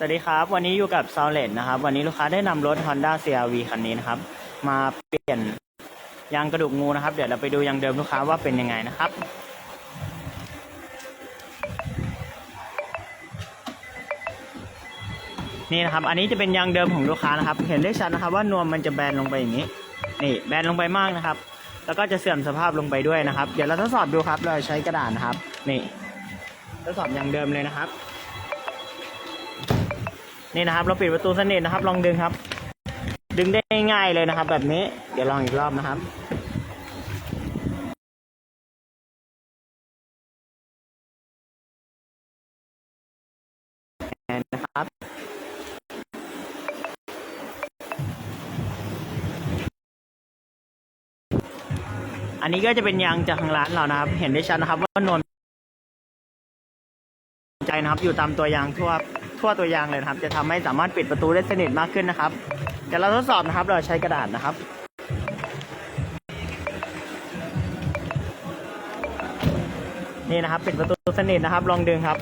สวัสดีครับ วันนี้อยู่กับ s o l e d นะครับ วันนี้ลูกค้าได้นำรถ Honda CRV คันนี้นะครับ มาเปลี่ยนยางกระดูกงูนะครับ เดี๋ยวเราไปดูยางเดิมลูกค้าว่าเป็นยังไงนะครับนี่นะครับ อันนี้จะเป็นยางเดิมของลูกค้านะครับ เห็นได้ชัดนะครับว่านวมมันจะแบนลงไปอย่างนี้ นี่แบนลงไปมากนะครับ แล้วก็จะเสื่อมสภาพลงไปด้วยนะครับ เดี๋ยวเราทดสอบดูครับ เราใช้กระดาษนะครับ นี่ ทดสอบยางเดิมเลยนะครับ นี่นะครับ เราปิดประตูสนิทนะครับ ลองดึงครับ ดึงได้ง่ายเลยนะครับ แบบนี้ เดี๋ยวลองอีกรอบนะครับนะครับอันนี้ก็จะเป็นยางจากทางร้านเรานะครับ เห็นได้ชัดนะครับว่านวลใจนะครับ อยู่ตามตัวยางทั่ว ทั่วตัวยางเลยนะครับ จะทำให้สามารถปิดประตูได้สนิทมากขึ้นนะครับเดี๋ยวเราทดสอบนะครับ เราใช้กระดาษนะครับนี่นะครับปิดประตูสนิทนะครับ ลองดึงครับ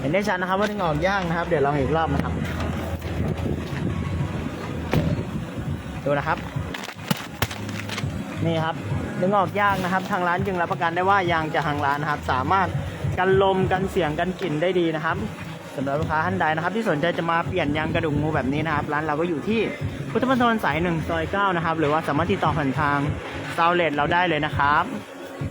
เห็นได้ชัดนะครับว่าดึงออกยากนะครับ เดี๋ยวลองอีกรอบนะครับ ดูนะครับ นี่ครับดึงออกยากนะครับ ทางร้านจึงรับประกันได้ว่ายางจากทางร้านนะครับ สามารถกันลมกันเสียงกันกลิ่นได้ดีนะครับ สำหรับลูกค้าท่านใดนะครับ ที่สนใจจะมาเปลี่ยนยางกระดุมงูแบบนี้นะครับ ร้านเราก็อยู่ที่พุทธมณฑลสายหนึ่งซอยเก้านะครับ หรือว่าสามารถติดต่อผ่านทางซาวเลตเราได้เลยนะครับ